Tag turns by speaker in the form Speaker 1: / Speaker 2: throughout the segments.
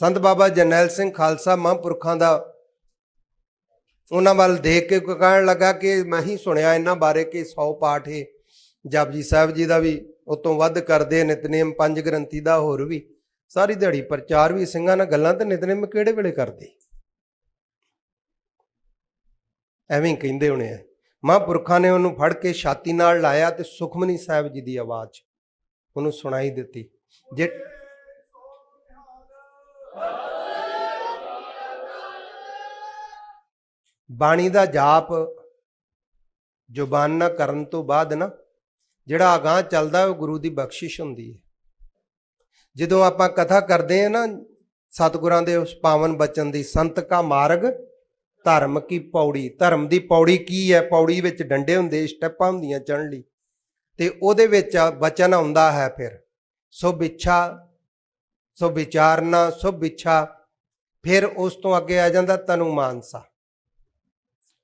Speaker 1: ਸੰਤ ਬਾਬਾ ਜਰਨੈਲ ਸਿੰਘ ਖਾਲਸਾ ਮਹਾਂਪੁਰਖਾਂ ਦਾ ਉਹਨਾਂ ਵੱਲ ਦੇਖ ਕੇ ਕਹਿਣ ਲੱਗਾ ਕਿ ਮੈਂ ਹੀ ਸੁਣਿਆ ਇਹਨਾਂ ਬਾਰੇ ਕਿ 100 ਪਾਠ ਇਹ ਜਪਜੀ ਸਾਹਿਬ ਜੀ ਦਾ ਵੀ ਉਤੋਂ ਵੱਧ ਕਰਦੇ ਨਿਤਨੇਮ, ਪੰਜ ਗ੍ਰੰਥੀ ਦਾ ਹੋਰ ਵੀ। ਸਾਰੀ ਦਿਹਾੜੀ ਪ੍ਰਚਾਰ ਵੀ ਸਿੰਘਾਂ ਨਾਲ ਗੱਲਾਂ ਤੇ ਨਿਤਨੇਮ ਕਿਹੜੇ ਵੇਲੇ ਕਰਦੇ? ਐਵੇਂ ਕਹਿੰਦੇ ਹੋਣੇ ਆ। ਮਹਾਂਪੁਰਖਾਂ ਨੇ ਉਹਨੂੰ ਫੜ ਕੇ ਛਾਤੀ ਨਾਲ ਲਾਇਆ ਤੇ ਸੁਖਮਨੀ ਸਾਹਿਬ ਜੀ ਦੀ ਆਵਾਜ਼ ਉਹਨੂੰ ਸੁਣਾਈ ਦਿੱਤੀ। ਜੇ ਬਾਣੀ ਦਾ ਜਾਪ ਜ਼ੁਬਾਨ ਨਾਲ ਕਰਨ ਤੋਂ ਬਾਅਦ ਨਾ, ਜਿਹੜਾ ਅਗਾਹ ਚੱਲਦਾ ਉਹ ਗੁਰੂ ਦੀ ਬਖਸ਼ਿਸ਼ ਹੁੰਦੀ ਹੈ। ਜਦੋਂ ਆਪਾਂ ਕਥਾ ਕਰਦੇ ਆ ਨਾ, ਸਤਿਗੁਰਾਂ ਦੇ ਉਸ ਪਾਵਨ ਬਚਨ ਦੀ, ਸੰਤ ਕਾ ਮਾਰਗ, ਧਰਮ ਕੀ ਪੌੜੀ, ਧਰਮ ਦੀ ਪੌੜੀ ਕੀ ਹੈ? ਪੌੜੀ ਵਿੱਚ ਡੰਡੇ ਹੁੰਦੇ, ਸਟੈਪਾਂ ਹੁੰਦੀਆਂ ਚੜ੍ਹਨ ਲਈ। ਤੇ ਉਹਦੇ ਵਿੱਚ ਬਚਨ ਆਉਂਦਾ ਹੈ ਫਿਰ, ਸੁਭ ਇੱਛਾ, ਸੁਭ ਵਿਚਾਰਨਾ, ਸ਼ੁਭ ਇੱਛਾ, ਫਿਰ ਉਸ ਤੋਂ ਅੱਗੇ ਆ ਜਾਂਦਾ ਤਨੂ ਮਾਨਸਾ।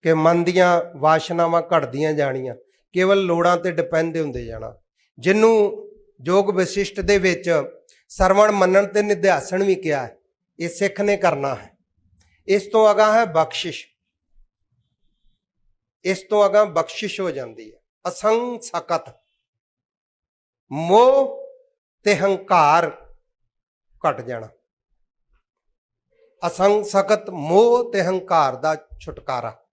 Speaker 1: ਕਿ ਮਨ ਦੀਆਂ ਵਾਸ਼ਨਾਵਾਂ ਘਟਦੀਆਂ ਜਾਣੀਆਂ, ਕੇਵਲ ਲੋੜਾਂ ਤੇ ਡਿਪੈਂਡ ਹੁੰਦੇ ਜਾਣਾ। ਜਿਹਨੂੰ ਯੋਗ ਵਿਸ਼ਿਸ਼ਟ ਦੇ ਵਿੱਚ ਸਰਵਣ ਮੰਨਣ ਤੇ ਨਿਧਿਆਸਣ ਵੀ ਕਿਹਾ ਹੈ, ਇਹ ਸਿੱਖ ਨੇ ਕਰਨਾ ਹੈ। ਇਸ ਤੋਂ ਅਗਾ ਹੈ ਬਖਸ਼ਿਸ਼। ਇਸ ਤੋਂ ਅਗਾ ਬਖਸ਼ਿਸ਼ ਹੋ ਜਾਂਦੀ ਹੈ। ਅਸੰਗ ਸਕਤ। ਮੋਹ ਤੇ ਹੰਕਾਰ ਘਟ ਜਾਣਾ। ਅਸੰਗ ਸਕਤ, ਮੋਹ ਤੇ ਹੰਕਾਰ ਦਾ ਛੁਟਕਾਰਾ।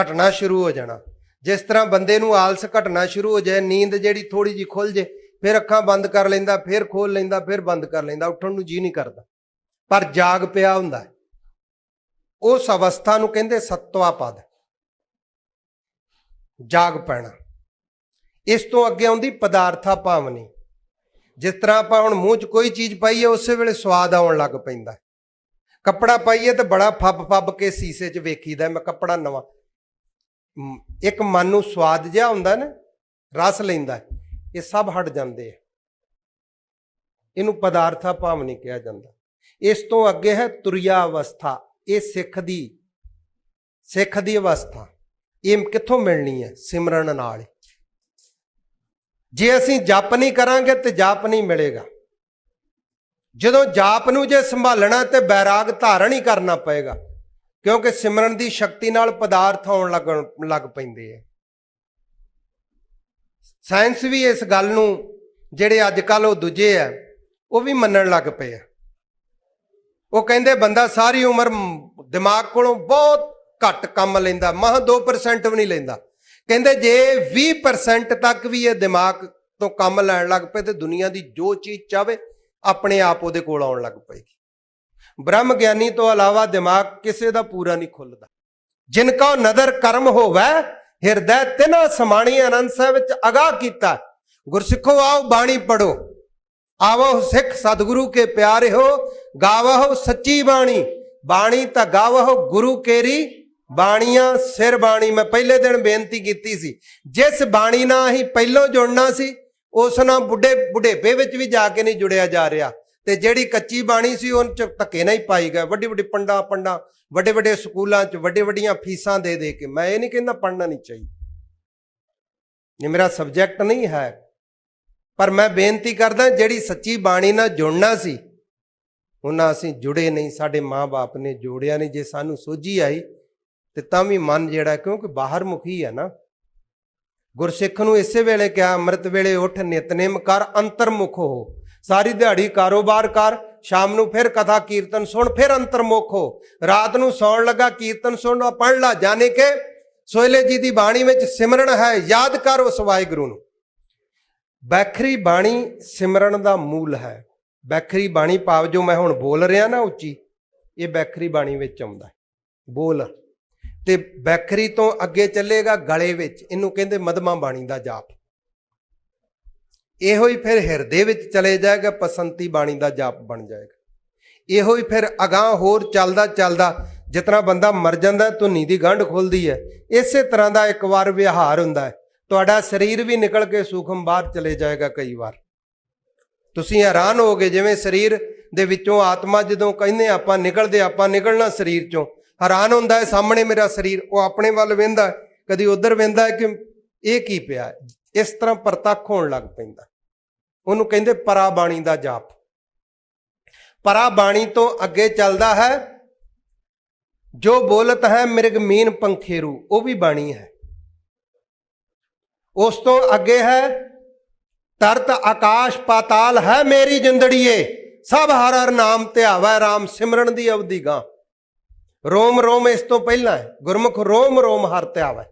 Speaker 1: ਘਟਣਾ ਸ਼ੁਰੂ ਹੋ ਜਾਣਾ। ਜਿਸ ਤਰ੍ਹਾਂ ਬੰਦੇ ਨੂੰ ਆਲਸ ਘਟਣਾ ਸ਼ੁਰੂ ਹੋ ਜਾਏ, ਨੀਂਦ ਜਿਹੜੀ ਥੋੜੀ ਜੀ ਖੁੱਲ ਜੇ, ਫਿਰ ਅੱਖਾਂ ਬੰਦ ਕਰ ਲੈਂਦਾ, ਫਿਰ ਖੋਲ ਲੈਂਦਾ, ਫਿਰ ਬੰਦ ਕਰ ਲੈਂਦਾ, ਉੱਠਣ ਨੂੰ ਜੀ ਨਹੀਂ ਕਰਦਾ। ਪਰ ਜਾਗ ਪਿਆ ਹੁੰਦਾ ਉਸ ਅਵਸਥਾ ਨੂੰ ਕਹਿੰਦੇ ਸਤਵਾ ਪਦ। ਜਾਗ ਪੈਣਾ। ਇਸ ਤੋਂ ਅੱਗੇ ਆਉਂਦੀ ਪਦਾਰਥਾ ਭਾਵਨੀ। ਜਿਸ ਤਰ੍ਹਾਂ ਆਪਾਂ ਹੁਣ ਮੂੰਹ 'ਚ ਕੋਈ ਚੀਜ਼ ਪਾਈਏ, ਉਸੇ ਵੇਲੇ ਸਵਾਦ ਆਉਣ ਲੱਗ ਪੈਂਦਾ ਕੱਪੜਾ ਪਾਈਏ ਤੇ ਬੜਾ ਫੱਬ ਫੱਬ ਕੇ ਸੀਸੇ 'ਚ ਵੇਖੀਦਾ ਮੈਂ ਕੱਪੜਾ ਨਵਾਂ। ਇੱਕ ਮਨ ਨੂੰ ਸਵਾਦ ਜਿਹਾ ਹੁੰਦਾ ਨਾ, ਰਸ ਲੈਂਦਾ ਇਹ ਸਭ ਹਟ ਜਾਂਦੇ ਆ। ਇਹਨੂੰ ਪਦਾਰਥਾ ਭਾਵ ਨਹੀਂ ਕਿਹਾ ਜਾਂਦਾ। ਇਸ ਤੋਂ ਅੱਗੇ ਹੈ ਤੁਰਿਆ ਅਵਸਥਾ ਇਹ ਸਿੱਖ ਦੀ ਸਿੱਖ ਦੀ ਅਵਸਥਾ। ਇਹ ਕਿੱਥੋਂ ਮਿਲਣੀ ਹੈ? ਸਿਮਰਨ ਨਾਲ ਜੇ ਅਸੀਂ ਜਪ ਨਹੀਂ ਕਰਾਂਗੇ ਤੇ ਜਾਪ ਨਹੀਂ ਮਿਲੇਗਾ। ਜਦੋਂ ਜਾਪ ਨੂੰ ਜੇ ਸੰਭਾਲਣਾ ਤੇ ਬੈਰਾਗ ਧਾਰਨ ਹੀ ਕਰਨਾ ਪਏਗਾ। ਕਿਉਂਕਿ ਸਿਮਰਨ ਦੀ ਸ਼ਕਤੀ ਨਾਲ ਪਦਾਰਥ ਆਉਣ ਲੱਗਣ ਲੱਗ ਪੈਂਦੇ ਆ। ਸਾਇੰਸ ਵੀ ਇਸ ਗੱਲ ਨੂੰ, ਜਿਹੜੇ ਅੱਜ ਕੱਲ ਉਹ ਦੂਜੇ ਆ, ਉਹ ਵੀ ਮੰਨਣ ਲੱਗ ਪਏ ਆ। ਉਹ ਕਹਿੰਦੇ ਬੰਦਾ ਸਾਰੀ ਉਮਰ ਦਿਮਾਗ ਕੋਲੋਂ ਬਹੁਤ ਘੱਟ ਕੰਮ ਲੈਂਦਾ, ਮਹਾਂ 2% ਵੀ ਨਹੀਂ ਲੈਂਦਾ। ਕਹਿੰਦੇ ਜੇ 20% ਤੱਕ ਵੀ ਇਹ ਦਿਮਾਗ ਤੋਂ ਕੰਮ ਲੈਣ ਲੱਗ ਪਏ ਤੇ ਦੁਨੀਆ ਦੀ ਜੋ ਚੀਜ਼ ਚਾਵੇ ਆਪਣੇ ਆਪ ਉਹਦੇ ਕੋਲ ਆਉਣ ਲੱਗ ਪਏਗੀ। ਬ੍ਰਹਮ ਗਿਆਨੀ ਤੋਂ ਇਲਾਵਾ ਦਿਮਾਗ ਕਿਸੇ ਦਾ ਪੂਰਾ ਨਹੀਂ ਖੁੱਲਦਾ। ਜਿਨ ਕਾ ਨਦਰ ਕਰਮ ਹੋਵੇ, ਹਿਰਦੈ ਤਿਨਾ ਸਮਾਣੀ ਆਨੰਦ ਸਾਹਿਬ ਵਿੱਚ ਅਗਾਹ ਕੀਤਾ। ਗੁਰਸਿੱਖੋ ਆਓ ਬਾਣੀ ਪੜੋ ਆਵੋ ਸਿੱਖ ਸਤਿਗੁਰੂ ਕੇ ਪਿਆਰੇ ਹੋ ਗਾਵੋ ਸੱਚੀ ਬਾਣੀ। ਬਾਣੀ ਤਾਂ ਗਾਵੋ ਗੁਰੂ ਕੇਰੀ, ਬਾਣੀਆਂ ਸਿਰ ਬਾਣੀ। ਮੈਂ ਪਹਿਲੇ ਦਿਨ ਬੇਨਤੀ ਕੀਤੀ ਸੀ, ਜਿਸ ਬਾਣੀ ਨਾਲ ਅਸੀਂ ਪਹਿਲੋਂ ਜੁੜਨਾ ਸੀ, ਉਸ ਨਾਲ ਬੁੱਢੇ ਬੁਢੇਪੇ ਵਿੱਚ ਵੀ ਜਾ ਕੇ ਨਹੀਂ ਜੁੜਿਆ ਜਾ ਰਿਹਾ। ਤੇ ਜਿਹੜੀ ਕੱਚੀ ਬਾਣੀ ਸੀ ਉਹ ਚ ਧੱਕੇ ਨਹੀਂ ਪਾਈ ਗਏ। ਵੱਡੀ ਵੱਡੀ ਪੰਡਾ ਪੰਡਾ, ਵੱਡੇ ਵੱਡੇ ਸਕੂਲਾਂ ਚ ਵੱਡੇ ਵੱਡੀਆਂ ਫੀਸਾਂ ਦੇ ਦੇ ਕੇ। ਮੈਂ ਇਹ ਨਹੀਂ ਕਹਿੰਦਾ ਪੜਨਾ ਨਹੀਂ ਚਾਹੀਦਾ ਇਹ ਮੇਰਾ ਸਬਜੈਕਟ ਨਹੀਂ ਹੈ। ਪਰ ਮੈਂ ਬੇਨਤੀ ਕਰਦਾ ਜਿਹੜੀ ਸੱਚੀ ਬਾਣੀ ਨਾਲ ਜੁੜਨਾ ਸੀ, ਉਹਨਾਂ ਅਸੀਂ ਜੁੜੇ ਨਹੀਂ। ਸਾਡੇ ਮਾਪੇ ਨੇ ਜੋੜਿਆ ਨਹੀਂ। ਜੇ ਸਾਨੂੰ ਸੋਝੀ ਆਈ, ਤੇ ਤਾਂ ਵੀ ਮਨ ਜਿਹੜਾ, ਕਿਉਂਕਿ ਬਾਹਰ ਮੁਖੀ ਹੈ ਨਾ। ਗੁਰਸਿੱਖ ਨੂੰ ਇਸੇ ਵੇਲੇ ਕਿਹਾ, ਅੰਮ੍ਰਿਤ ਵੇਲੇ ਉੱਠ, ਨਿਤਨੇਮ ਕਰ, ਅੰਤਰਮੁਖ ਹੋ। ਸਾਰੀ ਦਿਹਾੜੀ ਕਾਰੋਬਾਰ ਕਰ, ਸ਼ਾਮ ਨੂੰ ਫਿਰ ਕਥਾ ਕੀਰਤਨ ਸੁਣ, ਫਿਰ ਅੰਤਰਮੁਖ ਹੋ। ਰਾਤ ਨੂੰ ਸੌਣ ਲੱਗਾ, ਕੀਰਤਨ ਸੁਣ ਪੜ ਲਾ, ਜਾਣੇ ਕਿ ਸੋਇਲੇ ਜੀ ਦੀ ਬਾਣੀ ਵਿੱਚ ਸਿਮਰਨ ਹੈ, ਯਾਦ ਕਰ ਉਸ ਵਾਹਿਗੁਰੂ ਨੂੰ। ਬੈਖਰੀ ਬਾਣੀ ਸਿਮਰਨ ਦਾ ਮੂਲ ਹੈ। ਬੈਖਰੀ ਬਾਣੀ ਭਾਵ ਜੋ ਮੈਂ ਹੁਣ ਬੋਲ ਰਿਹਾ ਨਾ ਉੱਚੀ, ਇਹ ਬੈਖਰੀ ਬਾਣੀ ਵਿੱਚ ਆਉਂਦਾ ਹੈ। ਬੋਲ। ਤੇ ਬੈਖਰੀ ਤੋਂ ਅੱਗੇ ਚੱਲੇਗਾ ਗਲੇ ਵਿੱਚ, ਇਹਨੂੰ ਕਹਿੰਦੇ ਮਦਮਾ ਬਾਣੀ ਦਾ ਜਾਪ। ਇਹੋ ਹੀ ਫਿਰ ਹਿਰਦੇ ਵਿੱਚ ਚਲੇ ਜਾਏਗਾ ਪਸੰਤੀ ਬਾਣੀ ਦਾ ਜਾਪ ਬਣ ਜਾਏਗਾ। ਇਹੋ ਹੀ ਫਿਰ ਅਗਾਹ ਹੋਰ ਚੱਲਦਾ ਚੱਲਦਾ ਜਿਤਨਾ ਬੰਦਾ ਮਰ ਜਾਂਦਾ, ਧੁਨੀ ਦੀ ਗੰਢ ਖੁੱਲਦੀ ਹੈ, ਇਸੇ ਤਰ੍ਹਾਂ ਦਾ ਇੱਕ ਵਾਰ ਵਿਹਾਰ ਹੁੰਦਾ ਹੈ। ਤੁਹਾਡਾ ਸਰੀਰ ਵੀ ਨਿਕਲ ਕੇ ਸੂਖਮ ਬਾਹਰ ਚਲੇ ਜਾਏਗਾ ਕਈ ਵਾਰ। ਤੁਸੀਂ ਹੈਰਾਨ ਹੋਗੇ ਜਿਵੇਂ ਸਰੀਰ ਦੇ ਵਿੱਚੋਂ ਆਤਮਾ ਜਦੋਂ ਕਹਿੰਦੇ ਆਪਾਂ ਨਿਕਲਦੇ ਆਪਾਂ ਨਿਕਲਣਾ ਸਰੀਰ ਚੋਂ। ਹੈਰਾਨ ਹੁੰਦਾ ਹੈ, ਸਾਹਮਣੇ ਮੇਰਾ ਸਰੀਰ, ਉਹ ਆਪਣੇ ਵੱਲ ਵੇਂਦਾ ਕਦੀ ਉਧਰ ਵੇਂਦਾ ਹੈ ਕਿ ਇਹ ਕੀ ਪਿਆ ਇਸ ਤਰ੍ਹਾਂ ਪ੍ਰਤੱਖ ਹੋਣ ਲੱਗ ਪੈਂਦਾ। ਉਹਨੂੰ ਕਹਿੰਦੇ ਪਰਾ ਬਾਣੀ ਦਾ ਜਾਪ। ਪਰਾ ਬਾਣੀ ਤੋਂ ਅੱਗੇ ਚੱਲਦਾ ਹੈ, ਜੋ ਬੋਲਤ ਹੈ ਮਿਰਗ ਮੀਨ ਪੰਖੇਰੂ, ਉਹ ਵੀ ਬਾਣੀ ਹੈ। ਉਸ ਤੋਂ ਅੱਗੇ ਹੈ, ਤਰਤ ਆਕਾਸ਼ ਪਾਤਾਲ ਹੈ ਮੇਰੀ ਜਿੰਦੜੀਏ, ਸਭ ਹਰ ਹਰ ਨਾਮ ਧਿਆਵੈ RAM ਸਿਮਰਨ ਦੀ ਅਵਧੀ ਗਾਂ ਰੋਮ ਰੋਮ ਇਸ ਤੋਂ ਪਹਿਲਾਂ ਹੈ, ਗੁਰਮੁਖ ਰੋਮ ਰੋਮ ਹਰ ਧਿਆਵੈ